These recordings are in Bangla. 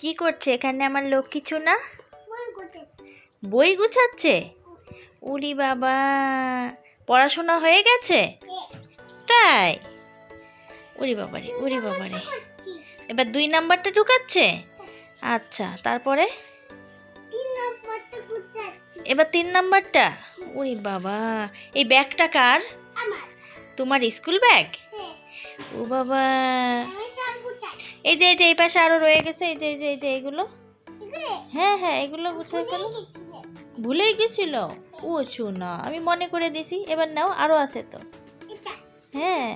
কি করছে? এখানে আমার লোক কিছু না? বই গুছাচ্ছে। উরি বাবা পড়াশোনা হয়ে গেছে? তাই? উরি বাবারে উরি বাবারে এবার দুই নাম্বারটা ঢুকাচ্ছে? আচ্ছা তারপরে? এবার তিন নাম্বারটা? উরি বাবা এই ব্যাগটা কার? তোমার স্কুল ব্যাগ? ও বাবা এই যে এই যে এই পাশে আরও রয়ে গেছে এই যে এই যে এই যে এগুলো? হ্যাঁ হ্যাঁ এগুলো গুছাই ফেলো। ভুলেই গেছিল? ও শোনা আমি মনে করে দিছি এবার নাও আরও আছে তো। হ্যাঁ।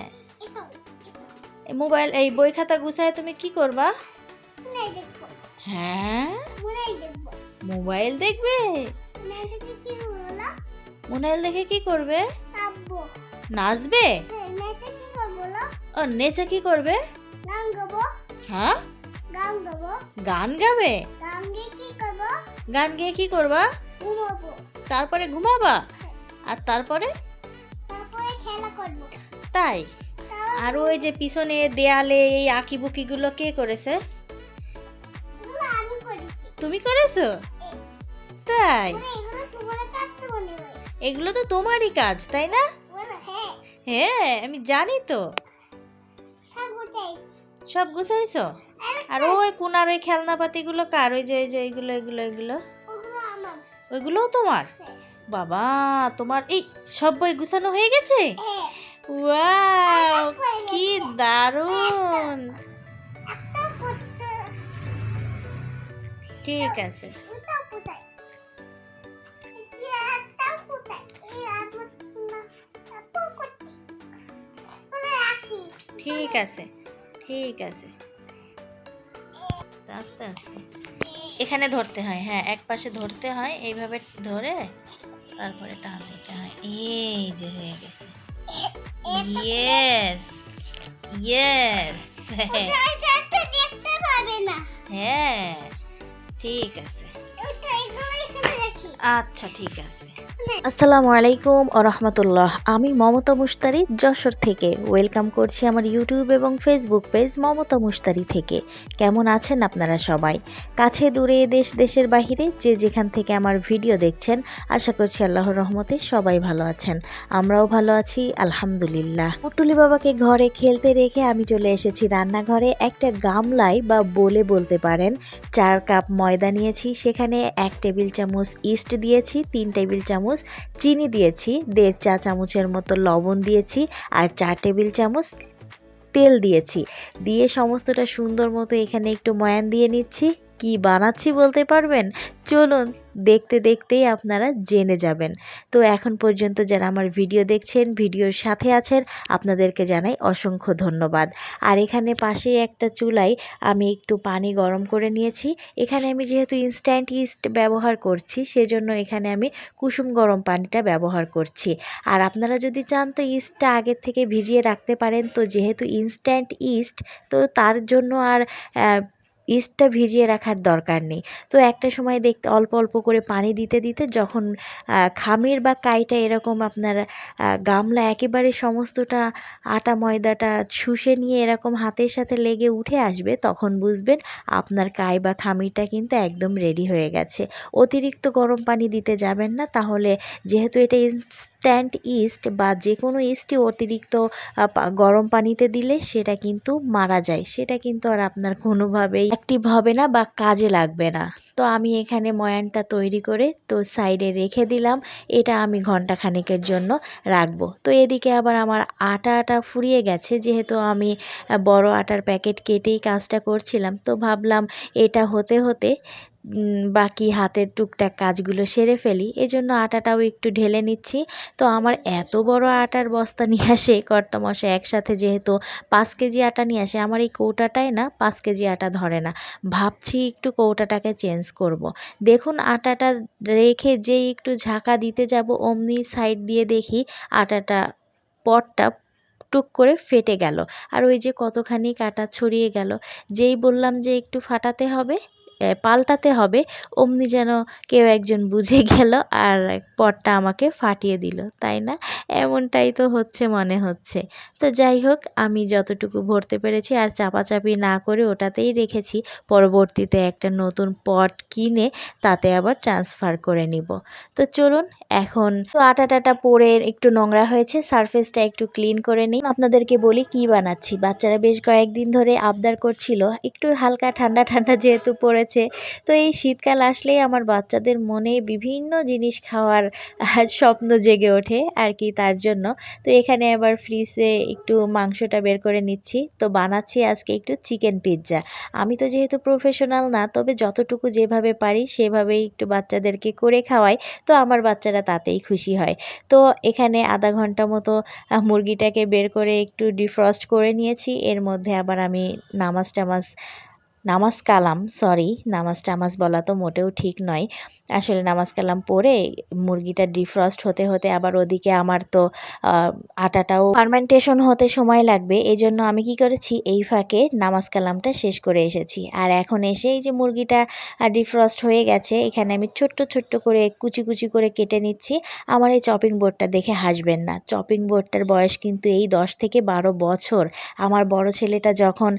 এই মোবাইল এই বই খাতা গুছায় তুমি কি করবা? হ্যাঁ? মোবাইল দেখবে? মোবাইল দেখে কি করবে? নাচবে। ও নেচে কি করবে? হ্যাঁ? গান গাবে। গান গেয়ে কি করবা? তারপরে ঘুমাবা? আর তারপরে? তাই? আর ওই যে পিছনে দেয়ালে এই আঁকি বুকিগুলো কে করেছে? তুমি করেছ? তাই? এগুলো তো তোমারই কাজ তাই না? হ্যাঁ আমি জানি তো। সব গুছাইছো? আর ওই কোনার ওই খেলনাপাতিগুলো কার? ওই যে ওই যে এগুলো এগুলো এগুলো ওইগুলোও তোমার? বাবা তোমার এই সব বই গুছানো হয়ে গেছে? ওয়াও কি দারুণ। ঠিক আছে। ঠিক আছে। ঠিক আছে। আস্তে আস্তে। এখানে ধরতে হয় হ্যাঁ এক পাশে ধরতে হয় এইভাবে ধরে তারপরে টান দিতে হয়। এই যে হয়ে গেছে। ইয়েস ইয়েস হ্যাঁ ঠিক আছে। আচ্ছা ঠিক আছে। আসসালামু আলাইকুম রহমতুল্লাহ। আমি মমতা মুস্তারি যশোর থেকে। ওয়েলকাম করছি আমার ইউটিউব এবং ফেসবুক পেজ মমতা মুস্তারি থেকে। কেমন আছেন আপনারা সবাই? কাছে দূরে দেশ, দেশের বাহিরে যে যেখান থেকে আমার ভিডিও দেখছেন, আশা করছি আল্লাহর রহমতে সবাই ভালো আছেন। আমরাও ভালো আছি, আলহামদুলিল্লাহ। পুটুলি বাবাকে ঘরে খেলতে রেখে আমি চলে এসেছি রান্নাঘরে। একটা গামলায় বা বলে বলতে পারেন, চার কাপ ময়দা নিয়েছি। সেখানে এক টেবিল চামচ ইস্ট দিয়েছি, তিন টেবিল চামচ চিনি দিয়েছি, দেড় চা চামচের মতো লবণ দিয়েছি আর চা টেবিল চামচ তেল দিয়েছি। দিয়ে সমস্তটা সুন্দর মতো এখানে একটু ময়ান দিয়ে নিচ্ছি। কি বানাচ্ছি বলতে পারবেন? চলুন দেখতে দেখতেই আপনারা জেনে যাবেন। তো এখন পর্যন্ত যারা আমার ভিডিও দেখছেন, ভিডিওর সাথে আছেন, আপনাদেরকে জানাই অসংখ্য ধন্যবাদ। আর এখানে পাশে একটা চুলায় আমি একটু পানি গরম করে নিয়েছি। এখানে আমি যেহেতু ইনস্ট্যান্ট ইস্ট ব্যবহার করছি, সেজন্য এখানে আমি কুসুম গরম পানিটা ব্যবহার করছি। আর আপনারা যদি চান তো ইস্টটা আগের থেকে ভিজিয়ে রাখতে পারেন, তো যেহেতু ইনস্ট্যান্ট ইস্ট তো তার জন্য আর ইস্টটা ভিজিয়ে রাখার দরকার নেই। তো একটা সময় দেখতে অল্প অল্প করে পানি দিতে দিতে যখন খামির বা কাইটা এরকম আপনার গামলা একেবারে সমস্তটা আটা, ময়দাটা শুষে নিয়ে এরকম হাতের সাথে লেগে উঠে আসবে, তখন বুঝবেন আপনার কাই বা খামিরটা কিন্তু একদম রেডি হয়ে গেছে। অতিরিক্ত গরম পানি দিতে যাবেন না, তাহলে যেহেতু এটা ইনস্ট্যান্ট ইস্ট বা যে কোনো ইস্টই অতিরিক্ত গরম পানিতে দিলে সেটা কিন্তু মারা যায়। সেটা কিন্তু আর আপনার কোনোভাবেই অ্যাক্টিভ হবে না বা কাজে লাগবে না। তো আমি এখানে ময়ানটা তৈরি করে, তো সাইডে রেখে দিলাম। এটা আমি ঘণ্টা খানেকের জন্য রাখব। তো এদিকে আবার আমার আটা আটা ফুরিয়ে গেছে। যেহেতু আমি বড় আটার প্যাকেট কেটেই কাজটা করছিলাম, তো ভাবলাম এটা হতে হতে বাকি হাতের টুকটাক কাজগুলো সেরে ফেলি। এজন্য আটাটাও একটু ঢেলে নিচ্ছি। তো আমার এত বড় আটার বস্তা নিয়ে আসে কর্তামশাই, একসাথে যেহেতু পাঁচ কেজি আটা নিয়ে আসে, আমার এই কৌটাটায় না পাঁচ কেজি আটা ধরে না। ভাবছি একটু কৌটাটাকে চেঞ্জ করব। দেখুন আটাটা রেখে যেই একটু ঝাঁকা দিতে যাব, অমনি সাইড দিয়ে দেখি আটাটা পটটা টুক করে ফেটে গেল। আর ওই যে কতখানি কাটা ছড়িয়ে গেল, যেই বললাম যে একটু ফাটাতে হবে পাল্টাতে হবে। অমনি যেন কেউ একজন বুঝে গেল আর পটটা আমাকে ফাটিয়ে দিল, তাই না? এমনটাই তো হচ্ছে, মনে হচ্ছে। তো যাই হোক, আমি যতটুকু ভরতে পেরেছি আর চাপাচাপি না করে ওটাতেই রেখেছি। পরবর্তীতে একটা নতুন পট কিনে তাতে আবার ট্রান্সফার করে নিব। তো চলুন, এখন তো আটা টাটা পরে একটু নোংরা হয়েছে সারফেসটা একটু ক্লিন করে নিই। আপনাদেরকে বলি কি বানাচ্ছি। বাচ্চারা বেশ কয়েকদিন ধরে আবদার করছিল, একটু হালকা ঠান্ডা ঠান্ডা যেহেতু পড়েছে তো এই শীতকাল আসলেই আমার বাচ্চাদের মনে বিভিন্ন জিনিস খাওয়ার স্বপ্ন জেগে ওঠে আর কি তার জন্য। তো এখানে আবার ফ্রিজে একটু মাংসটা বের করে নিচ্ছি। তো বানাচ্ছি আজকে একটু চিকেন পিৎজা আমি তো যেহেতু প্রফেশনাল না, তবে যতটুকু যেভাবে পারি সেভাবেই একটু বাচ্চাদেরকে করে খাওয়াই। তো আমার বাচ্চারা তাতেই খুশি হয়। তো এখানে আধা ঘণ্টা মতো মুরগিটাকে বের করে একটু ডিফ্রস্ট করে নিয়েছি। এর মধ্যে আবার আমি নামাজ টামাজ নামাজ কালাম সরি নামাজ টামাজ বলা তো মোটেও ঠিক নয়। আসলে নামাজ কালাম পরে মুরগিটা ডিফ্রস্ট হতে হতে আবার ওদিকে আমার তো আটাটাও ফার্মেন্টেশন হতে সময় লাগবে। এই জন্য আমি কি করেছি, এই ফাঁকে নামাজ কালামটা শেষ করে এসেছি। আর এখন এসে এই যে মুরগিটা ডিফ্রস্ট হয়ে গেছে, এখানে আমি ছোট্ট ছোট্ট করে কুচি কুচি করে কেটে নিচ্ছি। আমার এই চপিং বোর্ডটা দেখে হাসবেন না। চপিং বোর্ডটার বয়স কিন্তু এই দশ থেকে বারো বছর। আমার বড় ছেলেটা যখন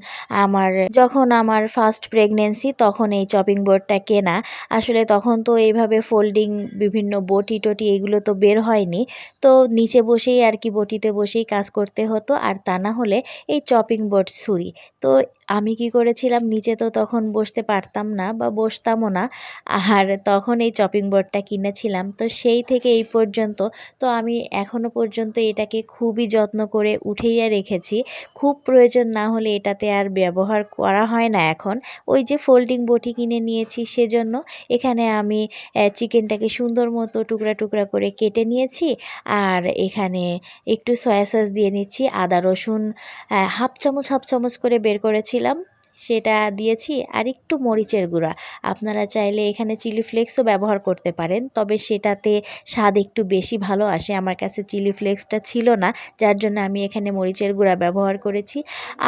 আমার যখন আমার ফার্স্ট প্রেগনেন্সি তখন এই চপিং বোর্ডটা কেনা। আসলে তখন তো এইভাবে ফোল্ডিং বিভিন্ন বটি টটি এগুলো তো বের হয়নি। তো নিচে বসেই আর কি বটিতে বসেই কাজ করতে হতো। আর তা না হলে এই চপিং বোর্ড ছুরি। তো আমি কি করেছিলাম, নিচে তো তখন বসতে পারতাম না বা বসতামও না। আর তখন এই চপিং বোর্ডটা কিনেছিলাম। তো সেই থেকে এই পর্যন্ত, তো আমি এখনও পর্যন্ত এটাকে খুবই যত্ন করে উঠেইয়া রেখেছি। খুব প্রয়োজন না হলে এটাতে আর ব্যবহার করা হয় না এখন। ওই যে ফোল্ডিং বটি কিনে নিয়েছি সেজন্য এখানে আমি চিকেনটাকে সুন্দর মতো টুকরা টুকরা করে কেটে নিয়েছি। আর এখানে একটু সয়া সস দিয়ে নিচ্ছি, আদা রসুন হাফ চামচ হাফ চামচ করে বের করেছিলাম। সেটা দিয়েছি। আর একটু মরিচের গুঁড়া। আপনারা চাইলে এখানে চিলি ফ্লেক্সও ব্যবহার করতে পারেন। তবে সেটাতে স্বাদ একটু বেশি ভালো আসে। আমার কাছে চিলি ফ্লেক্সটা ছিল না, যার জন্য আমি এখানে মরিচের গুঁড়া ব্যবহার করেছি।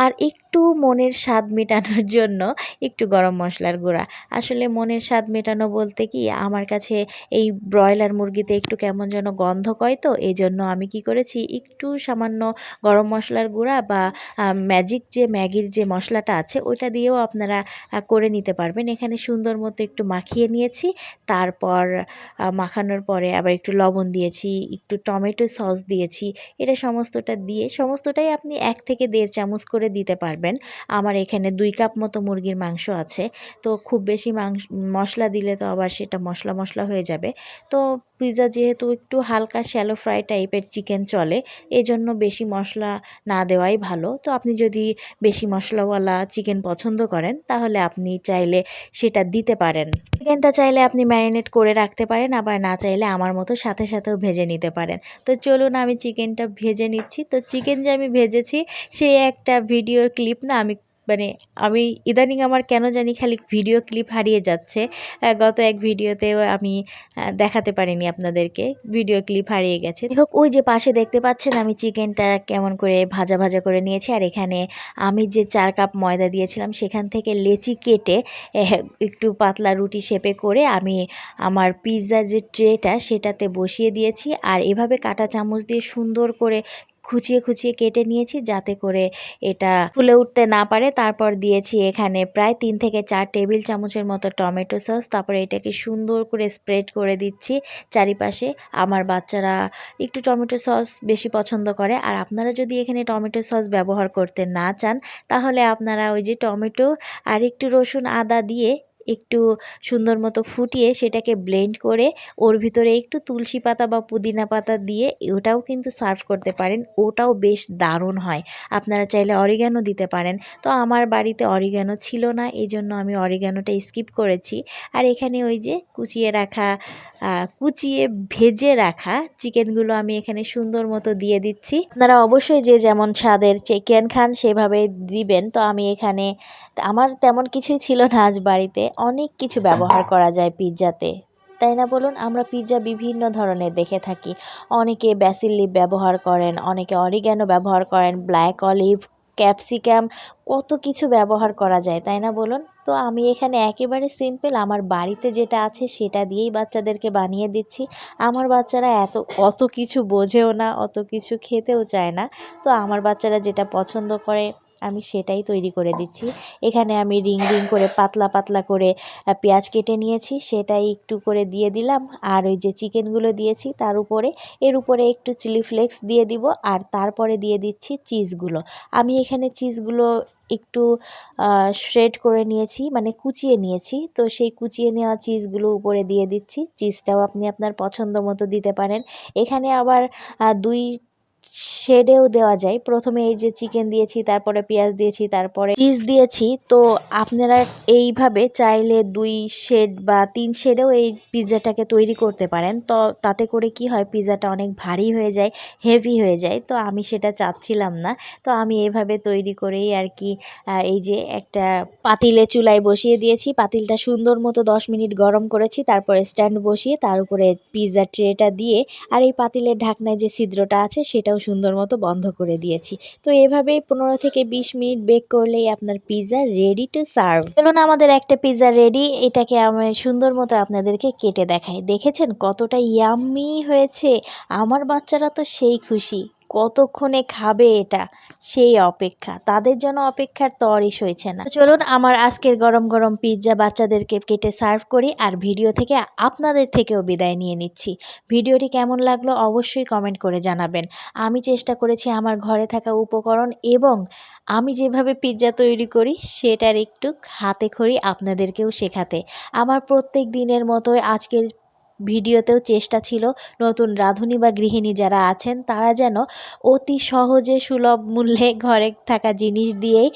আর একটু মনের স্বাদ মেটানোর জন্য একটু গরম মশলার গুঁড়া। আসলে মনের স্বাদ মেটানো বলতে কি, আমার কাছে এই ব্রয়লার মুরগিতে একটু কেমন যেন গন্ধ কয় তো এই জন্য আমি কি করেছি, একটু সামান্য গরম মশলার গুঁড়া বা ম্যাজিক যে, ম্যাগির যে মশলাটা আছে ওইটা দিয়েও আপনারা করে নিতে পারবেন। এখানে সুন্দর মতো একটু মাখিয়ে নিয়েছি। তারপর মাখানোর পরে আবার একটু লবণ দিয়েছি, একটু টমেটো সস দিয়েছি, এটা সমস্তটা দিয়ে, সমস্তটাই আপনি এক থেকে দেড় চামচ করে দিতে পারবেন। আমার এখানে দুই কাপ মতো মুরগির মাংস আছে। তো খুব বেশি মাংস, মশলা দিলে তো আবার সেটা মশলা মশলা হয়ে যাবে। তো পিৎজা যেহেতু একটু হালকা শ্যালো ফ্রাই টাইপের চিকেন চলে, এজন্য বেশি মশলা না দেওয়াই ভালো। তো আপনি যদি বেশি মশলাওয়ালা চিকেন পছন্দ করেন, তাহলে আপনি চাইলে সেটা দিতে পারেন। চিকেনটা চাইলে আপনি ম্যারিনেট করে রাখতে পারেন, আবার না চাইলে আমার মতো সাথে সাথেও ভেজে নিতে পারেন। তো চলুন আমি চিকেনটা ভেজে নিচ্ছি। তো চিকেন যে আমি ভেজেছি সেই একটা ভিডিওর ক্লিপ না আমি মানে আমি ইদানিং আমার কেন জানি খালি ভিডিও ক্লিপ হারিয়ে যাচ্ছে। গত এক ভিডিওতেও আমি দেখাতে পারিনি আপনাদেরকে। ভিডিও ক্লিপ হারিয়ে গেছে। হোক, ওই যে পাশে দেখতে পাচ্ছেন আমি চিকেনটা কেমন করে ভাজা ভাজা করে নিয়েছি। আর এখানে আমি যে চার কাপ ময়দা দিয়েছিলাম, সেখান থেকে লেচি কেটে একটু পাতলা রুটি শেপে করে আমি আমার পিৎজার যে ট্রেটা সেটাতে বসিয়ে দিয়েছি। আর এভাবে কাঁটা চামচ দিয়ে সুন্দর করে খুচিয়ে খুচিয়ে কেটে নিয়েছি যাতে করে এটা ফুলে উঠতে না পারে। তারপর দিয়েছি এখানে প্রায় তিন থেকে চার টেবিল চামচের মতো টমেটো সস। তারপরে এটাকে সুন্দর করে স্প্রেড করে দিচ্ছি চারিপাশে। আমার বাচ্চারা একটু টমেটো সস বেশি পছন্দ করে। আর আপনারা যদি এখানে টমেটো সস ব্যবহার করতে না চান, তাহলে আপনারা ওই যে টমেটো আর একটু রসুন আদা দিয়ে একটু সুন্দর মতো ফুটিয়ে সেটাকে ব্লেন্ড করে ওর ভিতরে একটু তুলসী পাতা বা পুদিনা পাতা দিয়ে ওটাও কিন্তু সার্ভ করতে পারেন। ওটাও বেশ দারুণ হয়। আপনারা চাইলে অরিগ্যানো দিতে পারেন। তো আমার বাড়িতে অরিগ্যানো ছিল না এই জন্য আমি অরিগ্যানোটা স্কিপ করেছি। আর এখানে ওই যে কুচিয়ে রাখা কুচিয়ে ভেজে রাখা চিকেনগুলো আমি এখানে সুন্দর মতো দিয়ে দিচ্ছি। আপনারা অবশ্যই যে যেমন স্বাদের চিকেন খান সেভাবে দিবেন। তো আমি এখানে, আমার তেমন কিছুই ছিল না আজ বাড়িতে। অনেক কিছু ব্যবহার করা যায় পিৎজাতে। তাই না বলুন? আমরা পিৎজা বিভিন্ন ধরনের দেখে থাকি। অনেকে ব্যাসিল লিপ ব্যবহার করেন, অনেকে অরিগ্যানো ব্যবহার করেন, ব্ল্যাক অলিভ ক্যাপসিকাম, কত কিছু ব্যবহার করা যায়, তাই না বলুন? তো আমি এখানে একেবারে সিম্পল আমার বাড়িতে যেটা আছে সেটা দিয়েই বাচ্চাদেরকে বানিয়ে দিচ্ছি। আমার বাচ্চারা এত, অত কিছু বোঝেও না, অত কিছু খেতেও চায় না। তো আমার বাচ্চারা যেটা পছন্দ করে আমি সেটাই তৈরি করে দিচ্ছি। এখানে আমি রিং রিং করে পাতলা পাতলা করে পেঁয়াজ কেটে নিয়েছি। সেটাই একটু করে দিয়ে দিলাম। আর ওই যে চিকেনগুলো দিয়েছি, তার উপরে, এর উপরে একটু চিলি ফ্লেক্স দিয়ে দিব। আর তারপরে দিয়ে দিচ্ছি চিজগুলো আমি এখানে চিজগুলো একটু শ্রেড করে নিয়েছি মানে কুচিয়ে নিয়েছি। তো সেই কুচিয়ে নেওয়া চিজগুলো উপরে দিয়ে দিচ্ছি। চিজটাও আপনি আপনার পছন্দ মতো দিতে পারেন। এখানে আবার দুই শেডেও দেওয়া যায়। প্রথমে এই যে চিকেন দিয়েছি, তারপরে পেঁয়াজ দিয়েছি, তারপরে চিজ দিয়েছি। তো আপনারা এইভাবে চাইলে দুই শেড বা তিন শেডেও এই পিৎজাটাকে তৈরি করতে পারেন। তো তাতে করে কি হয় পিৎজাটা অনেক ভারী হয়ে যায়, হেভি হয়ে যায়। তো আমি সেটা চাচ্ছিলাম না। তো আমি এভাবে তৈরি করেই আর কি এই যে একটা পাতিলে চুলায় বসিয়ে দিয়েছি। পাতিলটা সুন্দর মতো দশ মিনিট গরম করেছি, তারপরে স্ট্যান্ড বসিয়ে তার উপরে পিৎজা ট্রেটা দিয়ে আর এই পাতিলের ঢাকনায় যে ছিদ্রটা আছে সেটাও সুন্দর মতো বন্ধ করে দিয়েছি। তো এভাবে পনেরো থেকে বিশ মিনিট বেক করলেই আপনার পিৎজা রেডি টু সার্ভ চলুন আমাদের একটা পিৎজা রেডি এটাকে আমি সুন্দর মতো আপনাদেরকে কেটে দেখাই। দেখেছেন কতটা ইয়াম্মি হয়েছে? আমার বাচ্চারা তো সেই খুশি। কতক্ষণে খাবে এটা? সেই অপেক্ষা। তাদের জন্য অপেক্ষার তরই সইছে না। চলুন আমার আজকের গরম গরম পিৎজা বাচ্চাদেরকে কেটে সার্ভ করি আর ভিডিও থেকে আপনাদের থেকেও বিদায় নিয়ে নিচ্ছি। ভিডিওটি কেমন লাগল অবশ্যই কমেন্ট করে জানাবেন। আমি চেষ্টা করেছি আমার ঘরে থাকা উপকরণ এবং আমি যেভাবে পিৎজা তৈরি করি সেটার একটু হাতে খড়ি আপনাদেরকেও শেখাতে। আমার প্রত্যেক দিনের মতোই আজকের ভিডিওতেও চেষ্টা ছিল নতুন রাঁধুনি বা গৃহিণী যারা আছেন, তারা যেন অতি সহজে সুলভ মূল্যে ঘরে থাকা জিনিস দিয়েই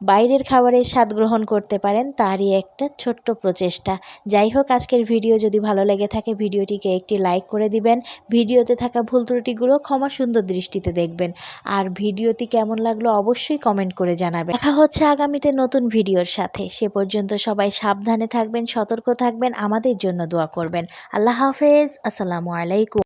বাইরের খাবারের স্বাদ গ্রহণ করতে পারেন, তারই একটা ছোট্ট প্রচেষ্টা। যাই হোক, আজকের ভিডিও যদি ভালো লেগে থাকে, ভিডিওটিকে একটি লাইক করে দিবেন। ভিডিওতে থাকা ভুল ত্রুটিগুলো ক্ষমা সুন্দর দৃষ্টিতে দেখবেন। আর ভিডিওটি কেমন লাগল অবশ্যই কমেন্ট করে জানাবেন। দেখা হচ্ছে আগামীতে নতুন ভিডিওর সাথে। সে পর্যন্ত সবাই সাবধানে থাকবেন, সতর্ক থাকবেন, আমাদের জন্য দোয়া করবেন। আল্লাহ হাফেজ, আসসালামু আলাইকুম।